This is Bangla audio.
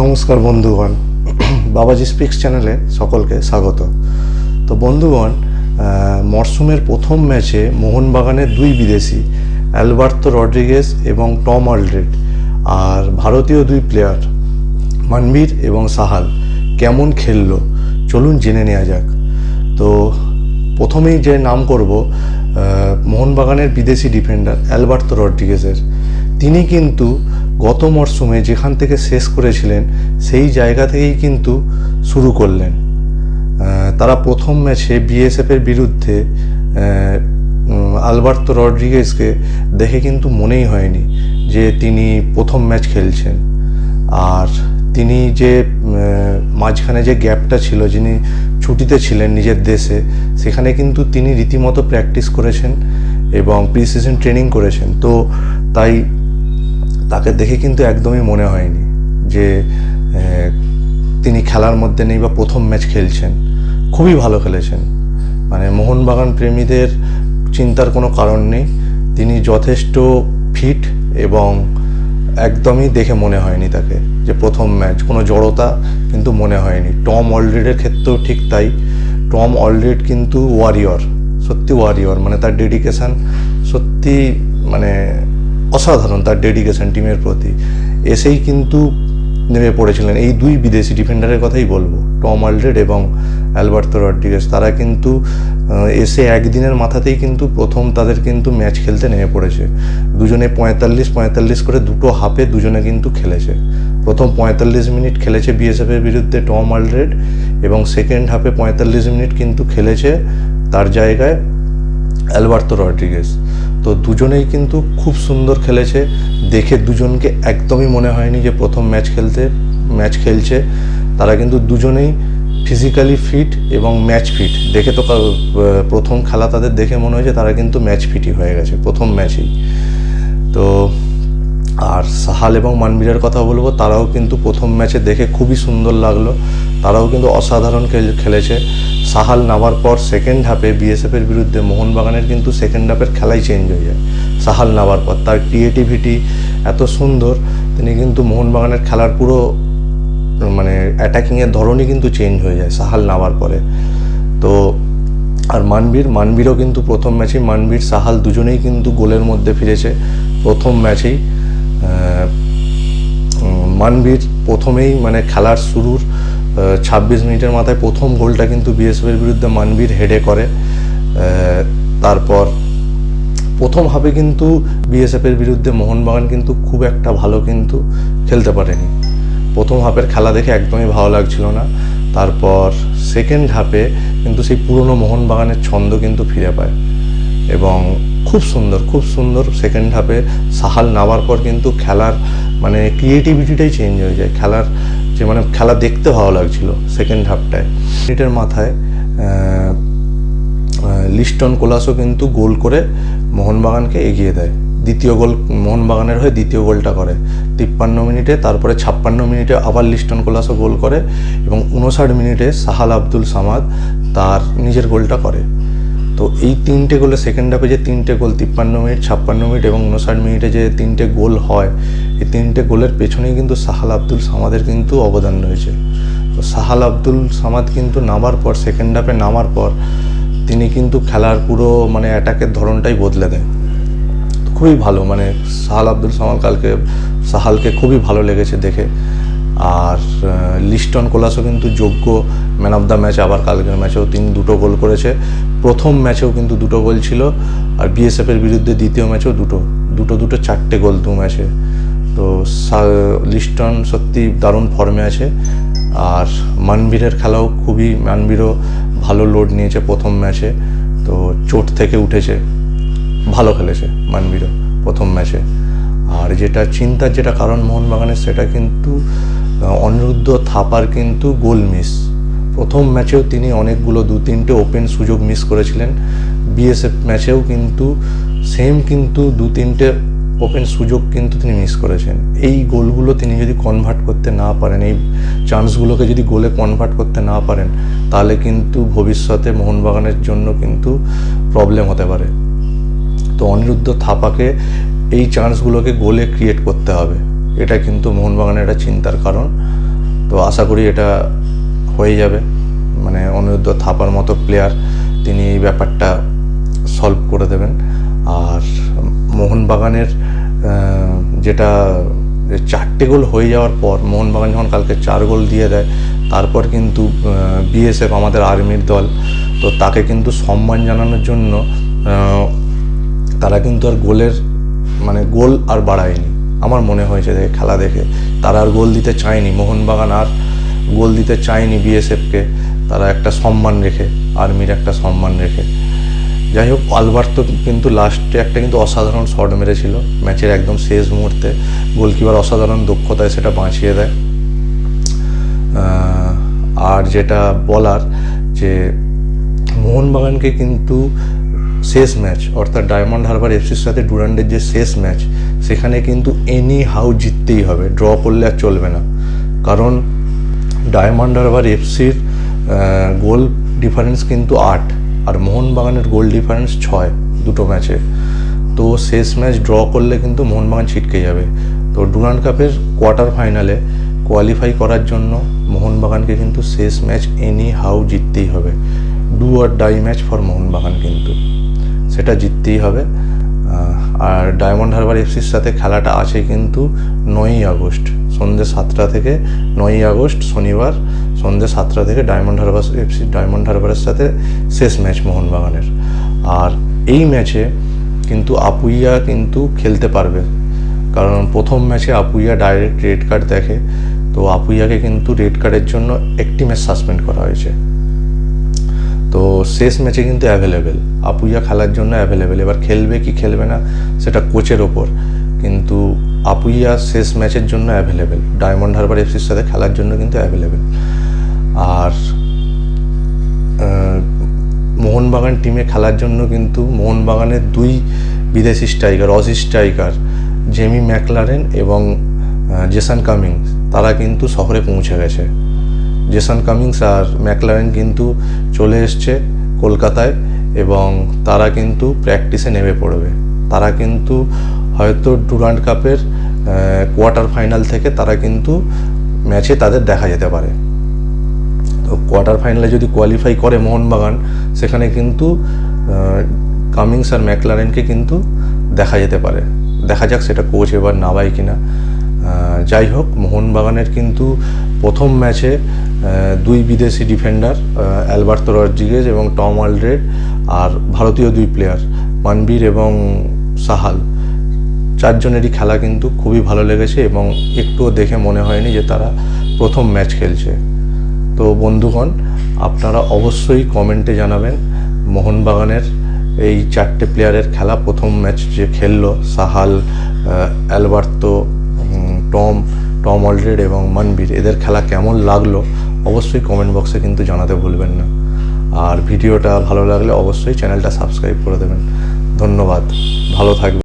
নমস্কার বন্ধুগণ। বাবাজি স্পিক্স চ্যানেলে সকলকে স্বাগত। তো বন্ধুগণ আহ, মরশুমের প্রথম ম্যাচে মোহনবাগানের দুই বিদেশি অ্যালবার্তো রড্রিগেস এবং টম অলড্রেড আর ভারতীয় দুই প্লেয়ার মানবীর এবং সাহাল কেমন খেললো? চলুন জেনে নেওয়া যাক। তো প্রথমেই যে নাম করব মোহনবাগানের বিদেশি ডিফেন্ডার অ্যালবার্তো রড্রিগেসের তিনি কিন্তু গত মরশুমে যেখান থেকে শেষ করেছিলেন, সেই জায়গা থেকেই কিন্তু শুরু করলেন। তারা প্রথম ম্যাচে বিএসএফের বিরুদ্ধে আলবার্তো রড্রিগেসকে দেখে কিন্তু মনেই হয়নি যে তিনি প্রথম ম্যাচ খেলছেন। আর তিনি যে মাঝখানে যে গ্যাপটা ছিল, যিনি ছুটিতে ছিলেন নিজের দেশে, সেখানে কিন্তু তিনি রীতিমতো প্র্যাকটিস করেছেন এবং প্রি সিজন ট্রেনিং করেছেন। তো তাই তাকে দেখে কিন্তু একদমই মনে হয়নি যে তিনি খেলার মধ্যে নেই বা প্রথম ম্যাচ খেলছেন। খুবই ভালো খেলেছেন। মানে মোহনবাগান প্রেমীদের চিন্তার কোনো কারণ নেই। তিনি যথেষ্ট ফিট এবং একদমই দেখে মনে হয়নি তাকে যে প্রথম ম্যাচ। কোনো জড়তা কিন্তু মনে হয়নি। টম অলরেডের ক্ষেত্রেও ঠিক তাই। টম অলরেড কিন্তু ওয়ারিয়র, সত্যি ওয়ারিয়র। মানে তার ডেডিকেশন সত্যি মানে অসাধারণ তার ডেডিকেশন টিমের প্রতি। এসেই কিন্তু নেমে পড়েছিলেন। এই দুই বিদেশি ডিফেন্ডারের কথাই বলব। টম অলরেড এবং অ্যালবার্তো রড্রিগেস তারা কিন্তু এসে একদিনের মাথাতেই কিন্তু প্রথম তাদের কিন্তু ম্যাচ খেলতে নেমে পড়েছে। দুজনে পঁয়তাল্লিশ পঁয়তাল্লিশ করে দুটো হাফে দুজনে কিন্তু খেলেছে। প্রথম পঁয়তাল্লিশ মিনিট খেলেছে বিএসএফের বিরুদ্ধে টম অলরেড এবং সেকেন্ড হাফে পঁয়তাল্লিশ মিনিট কিন্তু খেলেছে তার জায়গায় অ্যালবার্তো রড্রিগেস তো দুজনেই কিন্তু খুব সুন্দর খেলেছে। দেখে দুজনকে একদমই মনে হয়নি যে প্রথম ম্যাচ খেলতে, ম্যাচ খেলছে। তারা কিন্তু দুজনেই ফিজিক্যালি ফিট এবং ম্যাচ ফিট দেখে তো প্রথম খেলা তাদের দেখে মনে হয়েছে তারা কিন্তু ম্যাচ ফিটই হয়ে গেছে, প্রথম ম্যাচেই তো আর সাহাল এবং মানবীরের কথা বলব, তারাও কিন্তু প্রথম ম্যাচে দেখে খুবই সুন্দর লাগল। তারাও কিন্তু অসাধারণ খেল- খেলেছে। সাহাল নামার পর সেকেন্ড হাফে বিএসএফের বিরুদ্ধে মোহনবাগানের কিন্তু সেকেন্ড হাফের খেলাই চেঞ্জ হয়ে যায়। সাহাল নামার পর তার ক্রিয়েটিভিটি এত সুন্দর, তিনি কিন্তু মোহনবাগানের খেলার পুরো মানে অ্যাটাকিংয়ের ধরনই কিন্তু চেঞ্জ হয়ে যায় সাহাল নামার পরে। তো আর মানবীর, মানবীরও কিন্তু প্রথম ম্যাচেই মানবীর, সাহাল দুজনেই কিন্তু গোলের মধ্যে ফিরেছে প্রথম ম্যাচেই মানবীর প্রথমেই মানে খেলার শুরুর ছাব্বিশ মিনিটের মাথায় প্রথম গোলটা কিন্তু বিএসএফের বিরুদ্ধে মানবীর হেডে করে। তারপর প্রথম হাফে কিন্তু বিএসএফের বিরুদ্ধে মোহনবাগান কিন্তু খুব একটা ভালো কিন্তু খেলতে পারেনি। প্রথম হাফের খেলা দেখে একদমই ভালো লাগছিল না। তারপর সেকেন্ড হাফে কিন্তু সেই পুরনো মোহনবাগানের ছন্দ কিন্তু ফিরে পায় এবং খুব সুন্দর খুব সুন্দর সেকেন্ড হাফে সাহাল নামার পর কিন্তু খেলার মানে ক্রিয়েটিভিটিটাই চেঞ্জ হয়ে যায়। খেলার যে মানে খেলা দেখতে ভালো লাগছিল সেকেন্ড হাফটায় মিনিটের মাথায় লিস্টন কোলাসও কিন্তু গোল করে মোহনবাগানকে এগিয়ে দেয়। দ্বিতীয় গোল মোহনবাগানের হয়ে দ্বিতীয় গোলটা করে। তিপ্পান্ন মিনিটে, তারপরে ছাপ্পান্ন মিনিটে আবার লিস্টন কোলাসও গোল করে এবং উনষাট মিনিটে সাহাল আব্দুল সামাদ তার নিজের গোলটা করে। তো এই তিনটে গোলে সেকেন্ড হাফে যে তিনটে গোল, তিপ্পান্ন মিনিট, ছাপ্পান্ন মিনিট এবং উনষাট মিনিটে যে তিনটে গোল হয়, এই তিনটে গোলের পেছনেই কিন্তু সাহাল আব্দুল সামাদের কিন্তু অবদান রয়েছে। তো সাহাল আব্দুল সামাদ কিন্তু নামার পর সেকেন্ড হাফে নামার পর, তিনি কিন্তু খেলার পুরো মানে অ্যাটাকের ধরনটাই বদলে দেয় খুবই ভালো মানে সাহাল আব্দুল সামাদ কালকে, সাহালকে খুবই ভালো লেগেছে দেখে। আর লিস্টন কোলাসও কিন্তু যোগ্য ম্যান অফ দ্য ম্যাচ, আবার কালকের ম্যাচেও তিনি দুটো গোল করেছে। প্রথম ম্যাচেও কিন্তু দুটো গোল ছিল, আর বিএসএফের বিরুদ্ধে দ্বিতীয় ম্যাচেও দুটো দুটো দুটো, চারটে গোল দু ম্যাচে। তো লিস্টন সত্যি দারুণ ফর্মে আছে, আর মানবীরের খেলাও খুবই, মানবীরও ভালো লোড নিয়েছে প্রথম ম্যাচে, তো চোট থেকে উঠেছে, ভালো খেলেছে মানবীরও প্রথম ম্যাচে। আর যেটা চিন্তার যেটা কারণ মোহনবাগানের, সেটা কিন্তু অনিরুদ্ধ থাপার কিন্তু গোল মিস। প্রথম ম্যাচেও তিনি অনেকগুলো দু তিনটে ওপেন সুযোগ মিস করেছিলেন। বিএসএফ ম্যাচেও কিন্তু সেম কিন্তু দু তিনটে ওপেন সুযোগ কিন্তু তিনি মিস করেছেন। এই গোলগুলো তিনি যদি কনভার্ট করতে না পারেন, এই চান্সগুলোকে যদি গোলে কনভার্ট করতে না পারেন, তাহলে কিন্তু ভবিষ্যতে মোহনবাগানের জন্য কিন্তু প্রবলেম হতে পারে। তো অনিরুদ্ধ থাপাকে এই চান্সগুলোকে গোলে ক্রিয়েট করতে হবে। এটা কিন্তু মোহনবাগানের একটা চিন্তার কারণ। তো আশা করি এটা হয়ে যাবে। মানে অনিরুদ্ধ থাপার মতো প্লেয়ার তিনি এই ব্যাপারটা সলভ করে দেবেন। আর মোহনবাগানের যেটা চারটে গোল হয়ে যাওয়ার পর, মোহনবাগান যখন কালকে চার গোল দিয়ে দেয়, তারপর কিন্তু বিএসএফ আমাদের আর্মির দল, তো তাকে কিন্তু সম্মান জানানোর জন্য তারা কিন্তু আর গোলের মানে গোল আর বাড়ায়নি। আমার মনে হয়েছে দেখে খেলা দেখে। তারা আর গোল দিতে চায়নি। মোহনবাগান আর গোল দিতে চায়নি বিএসএফকে। তারা একটা সম্মান রেখে, আর্মির একটা সম্মান রেখে। যাই হোক, আলবার্তো কিন্তু লাস্টে একটা কিন্তু অসাধারণ শট মেরেছিল। ম্যাচের একদম শেষ মুহূর্তে। গোলকিপার অসাধারণ দক্ষতায় সেটা বাঁচিয়ে দেয়। আর যেটা বলার যে, মোহনবাগানকে কিন্তু শেষ ম্যাচ, অর্থাৎ ডায়মন্ড হারবার এফসির সাথে ডুরান্ডের যে শেষ ম্যাচ, সেখানে কিন্তু এনি হাউ জিততেই হবে ড্র করলে আর চলবে না। কারণ ডায়মন্ড হারবার এফসির গোল ডিফারেন্স কিন্তু আট, আর মোহনবাগানের গোল ডিফারেন্স ছয় দুটো ম্যাচে। তো শেষ ম্যাচ ড্র করলে কিন্তু মোহনবাগান ছিটকে যাবে। তো ডুরান্ড কাপের কোয়ার্টার ফাইনালে কোয়ালিফাই করার জন্য মোহনবাগানকে কিন্তু শেষ ম্যাচ এনি হাউ জিততেই হবে। Do or die match for Mohun Bagan কিন্তু। সেটা জিততেই হবে। আর ডায়মন্ড হারবার এফসির সাথে খেলাটা আছে কিন্তু নয়ই আগস্ট, সন্ধ্যে সাতটা থেকে নয়ই আগস্ট শনিবার, সন্ধ্যে সাতটা থেকে ডায়মন্ড হারবার এফসি ডায়মন্ড হারবারের সাথে শেষ ম্যাচ মোহনবাগানের। আর এই ম্যাচে কিন্তু আপুইয়া কিন্তু খেলতে পারবে। কারণ প্রথম ম্যাচে আপুইয়া ডাইরেক্ট রেড কার্ড দেখে, তো আপুইয়াকে কিন্তু রেড কার্ডের জন্য একটি ম্যাচ সাসপেন্ড করা হয়েছে। তো শেষ ম্যাচে কিন্তু অ্যাভেলেবেল আপুইয়া খেলার জন্য অ্যাভেলেবেল এবার খেলবে কি খেলবে না, সেটা কোচের ওপর। কিন্তু আপুইয়া শেষ ম্যাচের জন্য অ্যাভেলেবেল ডায়মন্ড হারবার এফসির সাথে খেলার জন্য কিন্তু অ্যাভেলেবেল আর মোহনবাগান টিমে খেলার জন্য কিন্তু মোহনবাগানের দুই বিদেশি striker Aussie striker Jamie Maclaren এবং জেসান কামিংস তারা কিন্তু শহরে পৌঁছে গেছে। জেসন কামিংস আর ম্যাকলারেন কিন্তু চলে এসছে কলকাতায় এবং তারা কিন্তু প্র্যাকটিসে নেমে পড়বে। তারা কিন্তু হয়তো ডুরান্ড কাপের কোয়ার্টার ফাইনাল থেকে তারা কিন্তু ম্যাচে তাদের দেখা যেতে পারে। তো কোয়ার্টার ফাইনালে যদি কোয়ালিফাই করে মোহনবাগান, সেখানে কিন্তু কামিংস আর ম্যাকলারেনকে কিন্তু দেখা যেতে পারে। দেখা যাক সেটা কোচ এবার নাবাই কিনা। যাই হোক, মোহনবাগানের কিন্তু প্রথম ম্যাচে দুই বিদেশি ডিফেন্ডার অ্যালবার্তো রড্রিগেজ এবং টম আলড্রেড আর ভারতীয় দুই প্লেয়ার মানবীর এবং সাহাল। চারজনেরই খেলা কিন্তু খুবই ভালো লেগেছে এবং একটুও দেখে মনে হয়নি যে তারা প্রথম ম্যাচ খেলছে। তো বন্ধুগণ, আপনারা অবশ্যই কমেন্টে জানাবেন মোহনবাগানের এই চারটে প্লেয়ারের খেলা, প্রথম ম্যাচ যে খেললো Sahal Alberto Tom Tom Aldred এবং মানবীর, এদের খেলা কেমন লাগল অবশ্যই কমেন্ট বক্সে কিন্তু জানাতে ভুলবেন না। আর ভিডিওটা ভালো লাগলে অবশ্যই চ্যানেলটা সাবস্ক্রাইব করে দেবেন। ধন্যবাদ। ভালো থাকবেন।